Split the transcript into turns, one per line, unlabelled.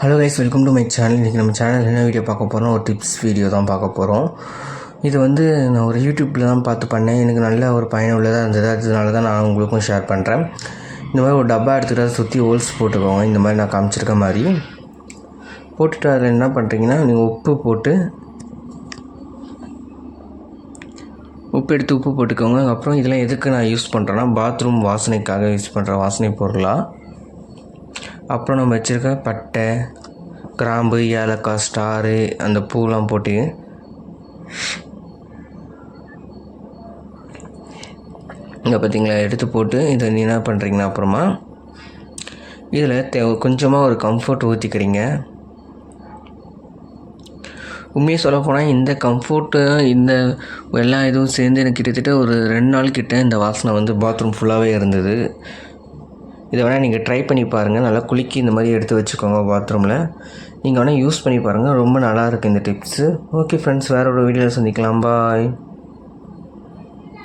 Hello guys welcome to my channel இன்றைக்கி நம்ம channel என்ன வீடியோ பார்க்க போகிறோம் ஒரு டிப்ஸ் வீடியோ தான் பார்க்க போகிறோம் இது வந்து நான் ஒரு யூடியூப்பில் தான் பார்த்து பண்ணேன். எனக்கு நல்ல ஒரு பயனுள்ளதாக இருந்தது. அதனால தான் நான் உங்களுக்கும் ஷேர் பண்ணுறேன் இந்த மாதிரி ஒரு டப்பா எடுத்துகிட்டு சுற்றி ஹோல்ஸ் போட்டுக்கோங்க. இந்த மாதிரி நான் காமிச்சிருக்க மாதிரி. போட்டுட்டு அதில் என்ன பண்ணுறீங்கன்னா நீங்கள் உப்பு போட்டு உப்பு எடுத்து உப்பு போட்டுக்கோங்க. அப்புறம் இதெல்லாம் எதுக்கு நான் யூஸ் பண்ணுறேன்னா பாத்ரூம் வாசனைக்காக யூஸ் பண்ணுற வாசனை பொருளாக அப்புறம் நம்ம வச்சுருக்க பட்டை கிராம்பு ஏலக்காய் ஸ்டாரு அந்த பூலாம் போட்டு இங்கே பார்த்தீங்களா எடுத்து போட்டு இதை நீ என்ன பண்ணுறீங்கன்னா அப்புறமா இதில் தே கொஞ்சமாக ஒரு கம்ஃபர்ட் ஊற்றிக்கிறீங்க உண்மையை சொல்ல போனால் இந்த கம்ஃபர்ட்டு இந்த எல்லா இதுவும் சேர்ந்து எனக்கு கிட்டத்தட்ட ஒரு ரெண்டு நாள் கிட்ட இந்த வாசனை வந்து பாத்ரூம் ஃபுல்லாகவே இருந்தது. இதை வேணால் நீங்கள் ட்ரை பண்ணி பாருங்கள் நல்லா குலுக்கி இந்த மாதிரி எடுத்து வச்சுக்கோங்க பாத்ரூமில் நீங்கள் வேணால் யூஸ் பண்ணி பாருங்கள் ரொம்ப நல்லாயிருக்கு இந்த டிப்ஸு ஓகே ஃப்ரெண்ட்ஸ் வேறு ஒரு வீடியோவில் சந்திக்கலாம். பாய்